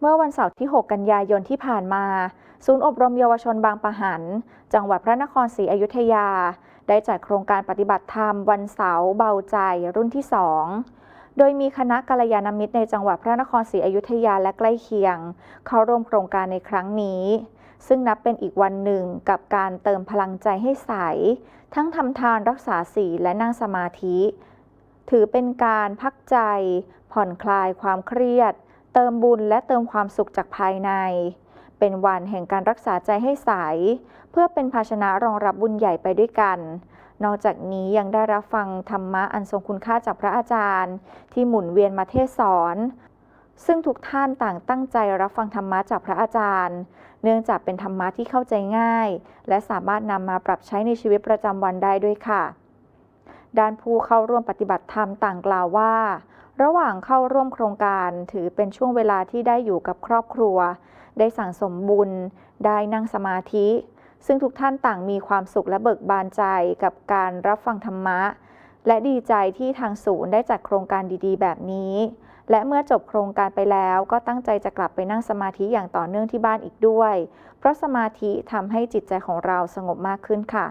เมื่อวันเสาร์ที่ 6 กันยายนที่ผ่านมา ศูนย์อบรมเยาวชนบางปะหัน จังหวัดพระนครศรีอยุธยา ได้จัดโครงการปฏิบัติธรรมวันเสาร์เบาใจรุ่นที่ 2 โดยมีคณะกัลยาณมิตรในจังหวัดพระนครศรีอยุธยาและใกล้เคียง เข้าร่วมโครงการในครั้งนี้ ซึ่งนับเป็นอีกวันหนึ่งกับการเติมพลังใจให้ใส ทั้งทำทานรักษาศีลและนั่งสมาธิ ถือเป็นการพักใจ ผ่อนคลายความเครียด เติมบุญและเติมความสุขจากภายใน เป็นวันแห่งการรักษาใจให้ใส เพื่อเป็นภาชนะรองรับบุญใหญ่ไปด้วยกัน นอกจากนี้ยังได้รับฟังธรรมะอันทรงคุณค่าจากพระอาจารย์ ที่หมุนเวียนมาเทศสอน ซึ่งทุกท่านต่างตั้งใจรับฟังธรรมะจากพระอาจารย์ เนื่องจากเป็นธรรมะที่เข้าใจง่าย และสามารถนำมาปรับใช้ในชีวิตประจำวันได้ด้วยค่ะด้านผู้เข้าร่วมปฏิบัติธรรมต่างกล่าวว่า ระหว่างเข้าร่วมโครงการถือเป็นช่วงเวลาที่ได้อยู่กับครอบครัว ได้สั่งสมบุญ ได้นั่งสมาธิ ซึ่งทุกท่านต่างมีความสุขและเบิกบานใจกับการรับฟังธรรมะ และดีใจที่ทางศูนย์ได้จัดโครงการดีๆ แบบนี้ และเมื่อจบโครงการไปแล้วก็ตั้งใจจะกลับไปนั่งสมาธิอย่างต่อเนื่องที่บ้านอีกด้วย เพราะสมาธิทำให้จิตใจของเราสงบมากขึ้นค่ะ